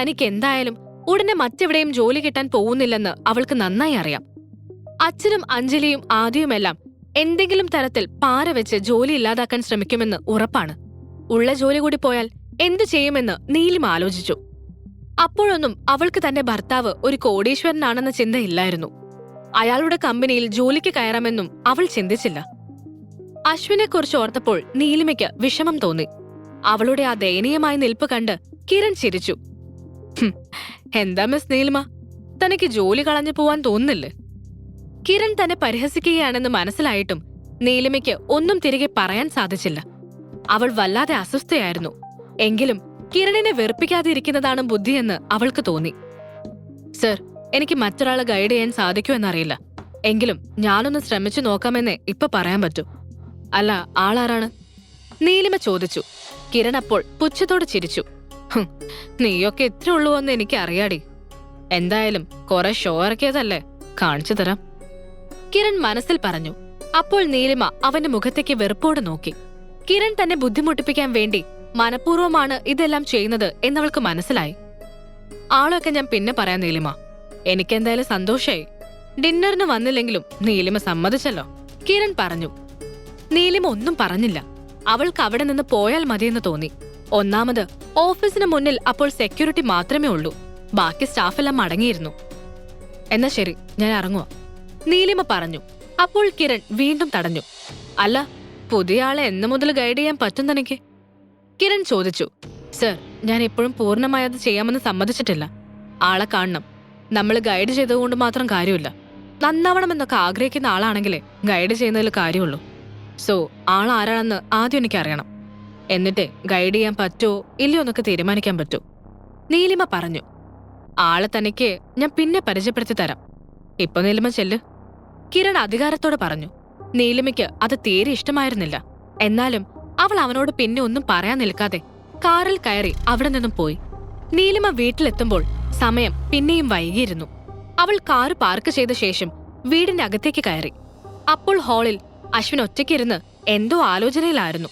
തനിക്ക് എന്തായാലും ഉടനെ മറ്റെവിടെയും ജോലി കിട്ടാൻ പോകുന്നില്ലെന്ന് അവൾക്ക് നന്നായി അറിയാം. അച്ഛനും അഞ്ജലിയും ആദ്യവുമെല്ലാം എന്തെങ്കിലും തരത്തിൽ പാര വെച്ച് ജോലി ഇല്ലാതാക്കാൻ ശ്രമിക്കുമെന്ന് ഉറപ്പാണ്. ഉള്ള ജോലി കൂടി പോയാൽ എന്തു ചെയ്യുമെന്ന് നീലിമ ആലോചിച്ചു. അപ്പോഴൊന്നും അവൾക്ക് തന്റെ ഭർത്താവ് ഒരു കോടീശ്വരനാണെന്ന ചിന്തയില്ലായിരുന്നു അയാളുടെ കമ്പനിയിൽ ജോലിക്ക് കയറാമെന്നും അവൾ ചിന്തിച്ചില്ല. അശ്വിനെക്കുറിച്ച് ഓർത്തപ്പോൾ നീലിമയ്ക്ക് വിഷമം തോന്നി. അവളുടെ ആ ദയനീയമായ നിൽപ്പ് കണ്ട് കിരൺ ചിരിച്ചു. "ഹും, എന്താ മിസ് നീലിമ? തനിക്ക് ജോലി കളഞ്ഞു പോവാൻ തോന്നുന്നില്ലേ? കിരൺ തന്നെ പരിഹസിക്കുകയാണെന്ന് മനസ്സിലായിട്ടും നീലിമയ്ക്ക് ഒന്നും തിരികെ പറയാൻ സാധിച്ചില്ല. അവൾ വല്ലാതെ അസ്വസ്ഥയായിരുന്നു. എങ്കിലും കിരണിനെ വെറുപ്പിക്കാതിരിക്കുന്നതാണ് ബുദ്ധിയെന്ന് അവൾക്ക് തോന്നി. സർ എനിക്ക് മറ്റൊരാളെ ഗൈഡ് ചെയ്യാൻ സാധിക്കുമെന്നറിയില്ല എങ്കിലും ഞാനൊന്ന് ശ്രമിച്ചു നോക്കാമെന്നേ ഇപ്പൊ പറയാൻ പറ്റൂ. അല്ല ആളാരാണ്? നീലിമ ചോദിച്ചു. കിരൺ അപ്പോൾ പുച്ഛത്തോട് ചിരിച്ചു. "ഹും, നീയൊക്കെ എത്ര ഉള്ളൂ എന്ന് എനിക്ക് അറിയാടി എന്തായാലും കുറെ ഷോ ഇറക്കിയതല്ലേ? കാണിച്ചു തരാം. കിരൺ മനസ്സിൽ പറഞ്ഞു. അപ്പോൾ നീലിമ അവന്റെ മുഖത്തേക്ക് വെറുപ്പോടെ നോക്കി. കിരൺ തന്നെ ബുദ്ധിമുട്ടിപ്പിക്കാൻ വേണ്ടി മനഃപൂർവമാണ് ഇതെല്ലാം ചെയ്യുന്നത് എന്നവൾക്ക് മനസ്സിലായി. ആളൊക്കെ ഞാൻ പിന്നെ പറയാം നീലിമ. എനിക്കെന്തായാലും സന്തോഷായി. ഡിന്നറിന് വന്നില്ലെങ്കിലും നീലിമ സമ്മതിച്ചല്ലോ. കിരൺ പറഞ്ഞു. നീലിമ ഒന്നും പറഞ്ഞില്ല. അവൾക്ക് അവിടെ നിന്ന് പോയാൽ മതിയെന്ന് തോന്നി. ഒന്നാമത് ഓഫീസിന് മുന്നിൽ അപ്പോൾ സെക്യൂരിറ്റി മാത്രമേ ഉള്ളൂ. ബാക്കി സ്റ്റാഫെല്ലാം മടങ്ങിയിരുന്നു. എന്നാ ശരി ഞാൻ ഇറങ്ങുക നീലിമ പറഞ്ഞു. അപ്പോൾ കിരൺ വീണ്ടും തടഞ്ഞു. അല്ല പുതിയ ആളെ എന്ന് മുതൽ ഗൈഡ് ചെയ്യാൻ പറ്റും തനിക്ക് കിരൺ ചോദിച്ചു. സർ ഞാൻ എപ്പോഴും പൂർണമായി അത് ചെയ്യാമെന്ന് സമ്മതിച്ചിട്ടില്ല. ആളെ കാണണം. നമ്മൾ ഗൈഡ് ചെയ്തതുകൊണ്ട് മാത്രം കാര്യമില്ല. നന്നാവണമെന്നൊക്കെ ആഗ്രഹിക്കുന്ന ആളാണെങ്കിലേ ഗൈഡ് ചെയ്യുന്നതിൽ കാര്യമുള്ളൂ. സോ ആൾ ആരാണെന്ന് ആദ്യം എനിക്ക് അറിയണം എന്നിട്ട് ഗൈഡ് ചെയ്യാൻ പറ്റുമോ ഇല്ലയോ എന്നൊക്കെ തീരുമാനിക്കാൻ പറ്റൂ. നീലിമ പറഞ്ഞു ആളെ തനിക്ക് ഞാൻ പിന്നെ പരിചയപ്പെടുത്തി തരാം. ഇപ്പൊ നീലിമ ചെല്ല്. കിരൺ അധികാരത്തോടെ പറഞ്ഞു നീലിമയ്ക്ക് അത് തീരെ ഇഷ്ടമായിരുന്നില്ല. എന്നാലും അവൾ അവനോട് പിന്നെ ഒന്നും പറയാൻ നിൽക്കാതെ കാറിൽ കയറി അവിടെ നിന്നും പോയി. നീലിമ വീട്ടിലെത്തുമ്പോൾ സമയം പിന്നെയും വൈകിയിരുന്നു. അവൾ കാറ് പാർക്ക് ചെയ്ത ശേഷം വീടിന്റെ അകത്തേക്ക് കയറി. അപ്പോൾ ഹാളിൽ അശ്വിൻ ഒറ്റയ്ക്കിരുന്ന് എന്തോ ആലോചനയിലായിരുന്നു.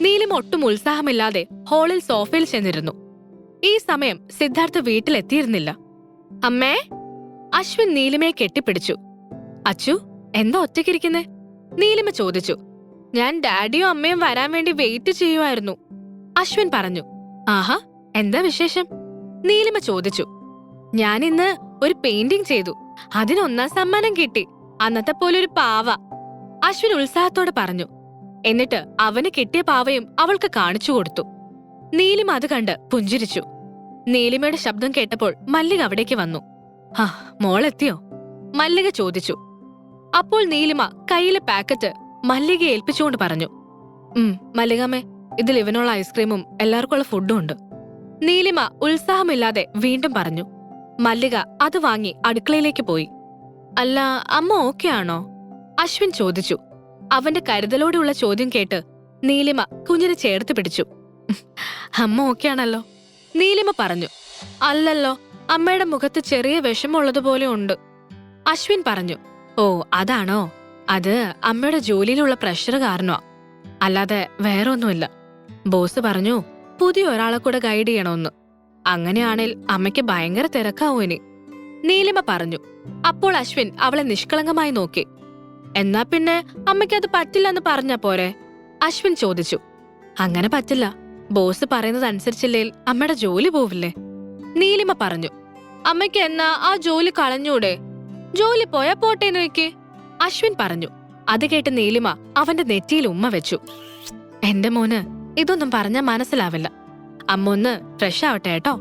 നീലിമ ഒട്ടും ഉത്സാഹമില്ലാതെ ഹാളിൽ സോഫയിൽ ചെന്നിരുന്നു. ഈ സമയം സിദ്ധാർത്ഥ് വീട്ടിലെത്തിയിരുന്നില്ല. അമ്മേ അശ്വിൻ നീലിമയെ കെട്ടിപ്പിടിച്ചു. അച്ചു എന്താ ഒറ്റയ്ക്കിരിക്കുന്നേ? നീലിമ ചോദിച്ചു. ഞാൻ ഡാഡിയും അമ്മയും വരാൻ വേണ്ടി വെയിറ്റ് ചെയ്യുമായിരുന്നു. അശ്വിൻ പറഞ്ഞു. ആഹാ എന്താ വിശേഷം? നീലിമ ചോദിച്ചു. ഞാൻ ഇന്ന് ഒരു പെയിന്റിംഗ് ചെയ്തു. അതിന് ഒന്നാം സമ്മാനം കിട്ടി. അന്നത്തെ പോലെ ഒരു പാവ. അശ്വിൻ ഉത്സാഹത്തോടെ പറഞ്ഞു. എന്നിട്ട് അവന് കിട്ടിയ പാവയും അവൾക്ക് കാണിച്ചു കൊടുത്തു. നീലിമ അത് കണ്ട് പുഞ്ചിരിച്ചു. നീലിമയുടെ ശബ്ദം കേട്ടപ്പോൾ മല്ലിക അവിടേക്ക് വന്നു. ആ മോളെത്തിയോ? മല്ലിക ചോദിച്ചു. അപ്പോൾ നീലിമ കയ്യിലെ പാക്കറ്റ് മല്ലിക ഏൽപ്പിച്ചുകൊണ്ട് പറഞ്ഞു. ഉം മല്ലികമ്മേ ഇതിൽ ഇവനുള്ള ഐസ്ക്രീമും എല്ലാവർക്കുള്ള ഫുഡും ഉണ്ട്. നീലിമ ഉത്സാഹമില്ലാതെ വീണ്ടും പറഞ്ഞു. മല്ലിക അത് വാങ്ങി അടുക്കളയിലേക്ക് പോയി. അല്ല അമ്മ ഓക്കെ ആണോ അശ്വിൻ ചോദിച്ചു. അവന്റെ കരുതലോടെയുള്ള ചോദ്യം കേട്ട് നീലിമ കുഞ്ഞിനെ ചേർത്ത് പിടിച്ചു. അമ്മ ഓക്കെയാണല്ലോ. നീലിമ പറഞ്ഞു അല്ലല്ലോ അമ്മയുടെ മുഖത്ത് ചെറിയ വിഷമമുള്ളതുപോലെ ഉണ്ട്. അശ്വിൻ പറഞ്ഞു ഓ അതാണോ? അത് അമ്മയുടെ ജോലിയിലുള്ള പ്രഷർ കാരണമാ. അല്ലാതെ വേറൊന്നുമില്ല. ബോസ് പറഞ്ഞു പുതിയ ഒരാളെ കൂടെ ഗൈഡ് ചെയ്യണമെന്ന്. അങ്ങനെയാണേൽ അമ്മയ്ക്ക് ഭയങ്കര തിരക്കാവും ഇനി. നീലിമ പറഞ്ഞു അപ്പോൾ അശ്വിൻ അവളെ നിഷ്കളങ്കമായി നോക്കി. എന്നാ പിന്നെ അമ്മയ്ക്ക് അത് പറ്റില്ല എന്ന് പറഞ്ഞാ പോരെ? അശ്വിൻ ചോദിച്ചു. അങ്ങനെ പറ്റില്ല. ബോസ് പറയുന്നത് അനുസരിച്ചില്ലേൽ അമ്മയുടെ ജോലി പോവില്ലേ? നീലിമ പറഞ്ഞു. അമ്മയ്ക്ക് എന്നാ ആ ജോലി കളഞ്ഞൂടെ? ജോലി പോയാ പോട്ടെ നോക്കി അശ്വിൻ പറഞ്ഞു. അത് കേട്ട് നീലിമ അവന്റെ നെറ്റിയിൽ ഉമ്മ വെച്ചു. എന്റെ മോന് ഇതൊന്നും പറഞ്ഞാ മനസ്സിലാവില്ല. അമ്മ ഒന്ന് ഫ്രഷ് ആവട്ടെ കേട്ടോ.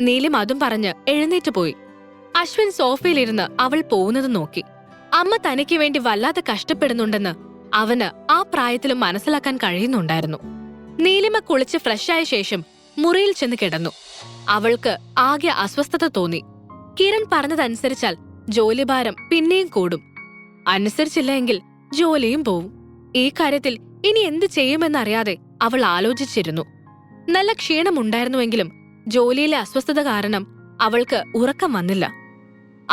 നീലിമ അതും പറഞ്ഞ് എഴുന്നേറ്റ് പോയി. അശ്വിൻ സോഫയിലിരുന്ന് അവൾ പോകുന്നത് നോക്കി. അമ്മ തനിക്ക് വേണ്ടി വല്ലാതെ കഷ്ടപ്പെടുന്നുണ്ടെന്ന് അവന് ആ പ്രായത്തിലും മനസ്സിലാക്കാൻ കഴിയുന്നുണ്ടായിരുന്നു. നീലിമ കുളിച്ച് ഫ്രഷായ ശേഷം മുറിയിൽ ചെന്ന് കിടന്നു. അവൾക്ക് ആകെ അസ്വസ്ഥത തോന്നി. കിരൺ പറഞ്ഞതനുസരിച്ചാൽ ജോലിഭാരം പിന്നെയും കൂടും. അനുസരിച്ചില്ല എങ്കിൽ ജോലിയും പോവും. ഈ കാര്യത്തിൽ ഇനി എന്ത് ചെയ്യുമെന്നറിയാതെ അവൾ ആലോചിച്ചിരുന്നു. നല്ല ക്ഷീണമുണ്ടായിരുന്നുവെങ്കിലും ജോലിയിലെ അസ്വസ്ഥത കാരണം അവൾക്ക് ഉറക്കം വന്നില്ല.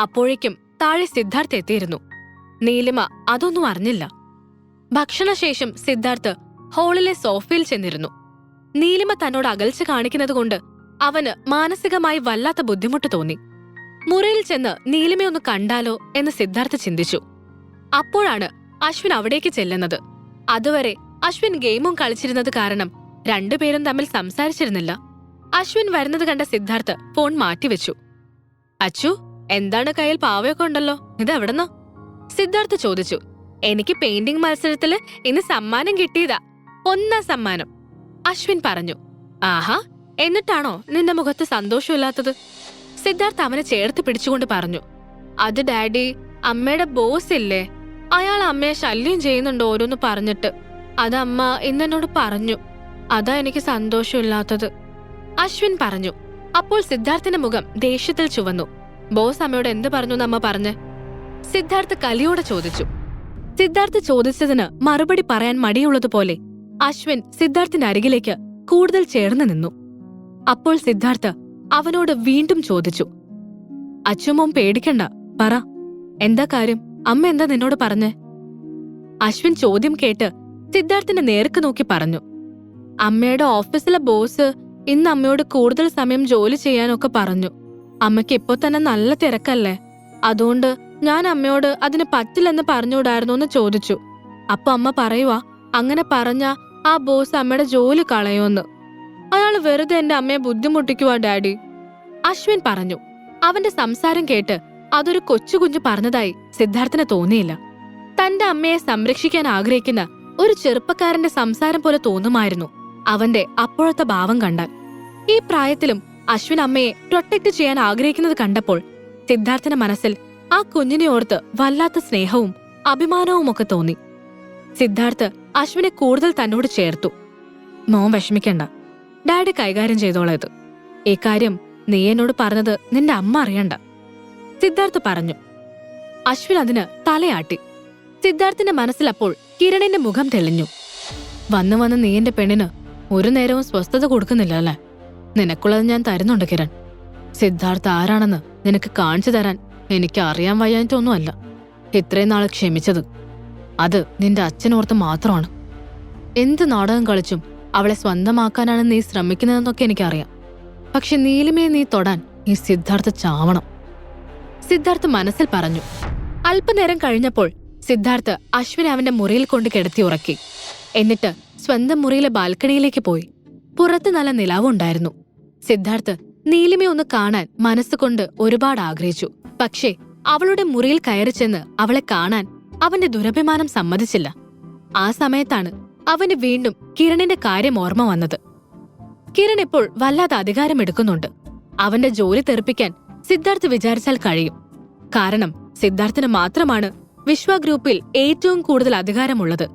അപ്പോഴേക്കും താഴെ സിദ്ധാർത്ഥ് എത്തിയിരുന്നു. നീലിമ അതൊന്നും അറിഞ്ഞില്ല. ഭക്ഷണശേഷം സിദ്ധാർത്ഥ് ഹോളിലെ സോഫയിൽ ചെന്നിരുന്നു. നീലിമ തന്നോട് അകൽച്ച കാണിക്കുന്നതുകൊണ്ട് അവന് മാനസികമായി വല്ലാത്ത ബുദ്ധിമുട്ട് തോന്നി. മുറിയിൽ ചെന്ന് നീലിമയൊന്ന് കണ്ടാലോ എന്ന് സിദ്ധാർത്ഥ് ചിന്തിച്ചു. അപ്പോഴാണ് അശ്വിൻ അവിടേക്ക് ചെല്ലുന്നത്. അതുവരെ അശ്വിൻ ഗെയിമും കളിച്ചിരുന്നത് കാരണം രണ്ടുപേരും തമ്മിൽ സംസാരിച്ചിരുന്നില്ല. അശ്വിൻ വരുന്നത് കണ്ട സിദ്ധാർത്ഥ് ഫോൺ മാറ്റിവെച്ചു. അച്ചു എന്താണ് കയ്യിൽ പാവയൊക്കെ ഉണ്ടല്ലോ? ഇത് എവിടെന്നോ? സിദ്ധാർത്ഥ് ചോദിച്ചു. എനിക്ക് പെയിന്റിംഗ് മത്സരത്തിൽ ഇന്ന് സമ്മാനം കിട്ടിയതാ. ഒന്നാം സമ്മാനം. അശ്വിൻ പറഞ്ഞു. ആഹാ എന്നിട്ടാണോ നിന്റെ മുഖത്ത് സന്തോഷമില്ലാത്തത്? സിദ്ധാർത്ഥ് അവനെ ചേർത്ത് പിടിച്ചുകൊണ്ട് പറഞ്ഞു. അത് ഡാഡി അമ്മയുടെ ബോസ് ഇല്ലേ? അയാൾ അമ്മയെ ശല്യം ചെയ്യുന്നുണ്ട് ഓരോന്ന് പറഞ്ഞിട്ട്. അത് അമ്മ ഇന്നെന്നോട് പറഞ്ഞു. അതാ എനിക്ക് സന്തോഷമില്ലാത്തത്. അശ്വിൻ പറഞ്ഞു. അപ്പോൾ സിദ്ധാർത്ഥിന്റെ മുഖം ദേഷ്യത്തിൽ ചുവന്നു. ബോസ് അമ്മയോട് എന്ത് പറഞ്ഞു അമ്മ പറഞ്ഞ്? സിദ്ധാർത്ഥ് കലിയോടെ ചോദിച്ചു. സിദ്ധാർത്ഥ് ചോദിച്ചതിന് മറുപടി പറയാൻ മടിയുള്ളതുപോലെ അശ്വിൻ സിദ്ധാർത്ഥിന്റെ അരികിലേക്ക് കൂടുതൽ ചേർന്ന് നിന്നു. അപ്പോൾ സിദ്ധാർത്ഥ് അവനോട് വീണ്ടും ചോദിച്ചു. അച്ചുമോൻ പേടിക്കണ്ട പറ. എന്താ കാര്യം? അമ്മ എന്താ നിന്നോട് പറഞ്ഞേ? അശ്വിൻ ചോദ്യം കേട്ട് സിദ്ധാർത്ഥിനെ നേർക്ക് നോക്കി പറഞ്ഞു. അമ്മയുടെ ഓഫീസിലെ ബോസ് ഇന്ന് അമ്മയോട് കൂടുതൽ സമയം ജോലി ചെയ്യാനൊക്കെ പറഞ്ഞു. അമ്മയ്ക്ക് ഇപ്പോ തന്നെ നല്ല തിരക്കല്ലേ? അതുകൊണ്ട് ഞാൻ അമ്മയോട് അതിന് പറ്റില്ലെന്ന് പറഞ്ഞുകൂടായിരുന്നു എന്ന് ചോദിച്ചു. അപ്പൊ അമ്മ പറയുവാ അങ്ങനെ പറഞ്ഞ ആ ബോസ് അമ്മയുടെ ജോലി കളയുമെന്ന്. അയാൾ വെറുതെ എന്റെ അമ്മയെ ബുദ്ധിമുട്ടിക്കുവാ ഡാഡി. അശ്വിൻ പറഞ്ഞു. അവന്റെ സംസാരം കേട്ട് അതൊരു കൊച്ചു കുഞ്ഞു പറഞ്ഞതായി സിദ്ധാർത്ഥന് തോന്നിയില്ല. തന്റെ അമ്മയെ സംരക്ഷിക്കാൻ ആഗ്രഹിക്കുന്ന ഒരു ചെറുപ്പക്കാരന്റെ സംസാരം പോലെ തോന്നുമായിരുന്നു അവന്റെ അപ്പോഴത്തെ ഭാവം കണ്ടാൽ. ഈ പ്രായത്തിലും അശ്വിൻ അമ്മയെ പ്രൊട്ടക്ട് ചെയ്യാൻ ആഗ്രഹിക്കുന്നത് കണ്ടപ്പോൾ സിദ്ധാർത്ഥന മനസ്സിൽ ആ കുഞ്ഞിനെ ഓർത്ത് വല്ലാത്ത സ്നേഹവും അഭിമാനവും ഒക്കെ തോന്നി. സിദ്ധാർത്ഥ് അശ്വിനെ കൂടുതൽ തന്നോട് ചേർത്തു. മോൻ വിഷമിക്കണ്ട. ഡാഡി കൈകാര്യം ചെയ്തോളാം ഇത്. ഇക്കാര്യം നീ എന്നോട് പറഞ്ഞത് നിന്റെ അമ്മ അറിയണ്ട. സിദ്ധാർത്ഥ് പറഞ്ഞു. അശ്വിൻ അതിന് തലയാട്ടി. സിദ്ധാർത്ഥിന്റെ മനസ്സിലപ്പോൾ കിരണിന്റെ മുഖം തെളിഞ്ഞു. വന്നു വന്ന് നീ എന്റെ പെണ്ണിന് ഒരു നേരവും സ്വസ്ഥത കൊടുക്കുന്നില്ല അല്ലേ? നിനക്കുള്ളത് ഞാൻ തരുന്നുണ്ട് കിരൺ. സിദ്ധാർത്ഥ ആരാണെന്ന് നിനക്ക് കാണിച്ചു തരാൻ എനിക്ക് അറിയാൻ വയ്യാഞ്ഞിട്ടൊന്നുമല്ല ഇത്രയും നാൾ ക്ഷമിച്ചത് അത് നിന്റെ അച്ഛനോർത്ത് മാത്രമാണ്. എന്ത് നാടകം കളിച്ചും അവളെ സ്വന്തമാക്കാനാണ് നീ ശ്രമിക്കുന്നതെന്നൊക്കെ എനിക്കറിയാം. പക്ഷെ നീലിമയെ നീ തൊടാൻ ഈ സിദ്ധാർത്ഥ ചാവണം. സിദ്ധാർത്ഥ് മനസ്സിൽ പറഞ്ഞു. അല്പനേരം കഴിഞ്ഞപ്പോൾ സിദ്ധാർത്ഥ് അശ്വിനെ അവന്റെ മുറിയിൽ കൊണ്ട് കിടത്തി ഉറക്കി. എന്നിട്ട് സ്വന്തം മുറിയിലെ ബാൽക്കണിയിലേക്ക് പോയി. പുറത്ത് നല്ല നിലാവുണ്ടായിരുന്നു. സിദ്ധാർത്ഥ് നീലിമയെ ഒന്ന് കാണാൻ മനസ്സുകൊണ്ട് ഒരുപാട് ആഗ്രഹിച്ചു. പക്ഷേ അവളുടെ മുറിയിൽ കയറി ചെന്ന് അവളെ കാണാൻ അവന്റെ ദുരഭിമാനം സമ്മതിച്ചില്ല. ആ സമയത്താണ് അവന് വീണ്ടും കിരണിന്റെ കാര്യം ഓർമ്മ വന്നത്. കിരൺ ഇപ്പോൾ വല്ലാതെ അധികാരമെടുക്കുന്നുണ്ട് അവന്റെ ജോലി തെറിപ്പിക്കാൻ സിദ്ധാർത്ഥ് വിചാരിച്ചാൽ കഴിയും. കാരണം സിദ്ധാർത്ഥിന് മാത്രമാണ് വിശ്വ ഗ്രൂപ്പിൽ ഏറ്റവും കൂടുതൽ അധികാരമുള്ളത്.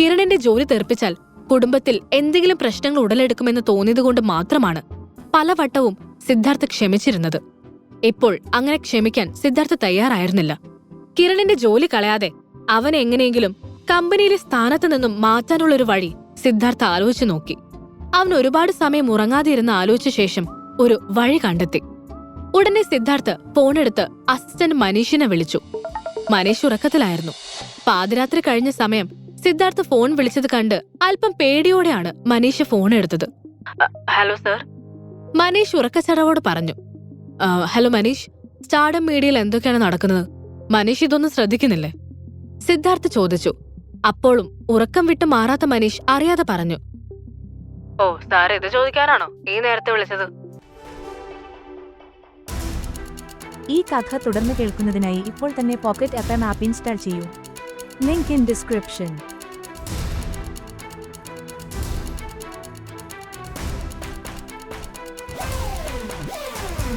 കിരണിന്റെ ജോലി തെറിപ്പിച്ചാൽ കുടുംബത്തിൽ എന്തെങ്കിലും പ്രശ്നങ്ങൾ ഉടലെടുക്കുമെന്ന് തോന്നിയതുകൊണ്ട് മാത്രമാണ് പലവട്ടവും സിദ്ധാർത്ഥ് ക്ഷമിച്ചിരുന്നത്. ഇപ്പോൾ അങ്ങനെ ക്ഷമിക്കാൻ സിദ്ധാർത്ഥ് തയ്യാറായിരുന്നില്ല. കിരണിന്റെ ജോലി കളയാതെ അവനെ എങ്ങനെയെങ്കിലും കമ്പനിയിലെ സ്ഥാനത്ത് നിന്നും മാറ്റാനുള്ള ഒരു വഴി സിദ്ധാർത്ഥ് ആലോചിച്ചു നോക്കി. അവൻ ഒരുപാട് സമയം ഉറങ്ങാതെ ഇരുന്ന് ആലോചിച്ച ശേഷം ഒരു വഴി കണ്ടെത്തി. ഉടനെ സിദ്ധാർത്ഥ് ഫോണെടുത്ത് അസിസ്റ്റന്റ് മനീഷിനെ വിളിച്ചു. മനീഷ് ഉറക്കത്തിലായിരുന്നു. പാതിരാത്രി കഴിഞ്ഞ സമയം സിദ്ധാർത്ഥ് ഫോൺ വിളിച്ചത് കണ്ട് അല്പം പേടിയോടെയാണ് മനീഷ് ഫോൺ എടുത്തത് ഹലോ സർ. മനീഷ് ഉറക്കച്ചടവോട് പറഞ്ഞു. ഹലോ മനീഷ് സ്റ്റാർഡം മീഡിയയിൽ എന്തൊക്കെയാണ് നടക്കുന്നത്? മനീഷ് ഇതൊന്നും ശ്രദ്ധിക്കുന്നില്ലേ? സിദ്ധാർത്ഥ് ചോദിച്ചു. അപ്പോഴും ഉറക്കം വിട്ട് മാറാത്ത മനീഷ് അറിയാതെ പറഞ്ഞു. ഓ സാർ ഇത് ചോദിക്കാനാണോ? ഈ നേരത്തെ വിളിച്ചത്. ഈ കഥ തുടർന്ന് കേൾക്കുന്നതിനായി ഇപ്പോൾ തന്നെ pocket F M app install ചെയ്യൂ. Link in description.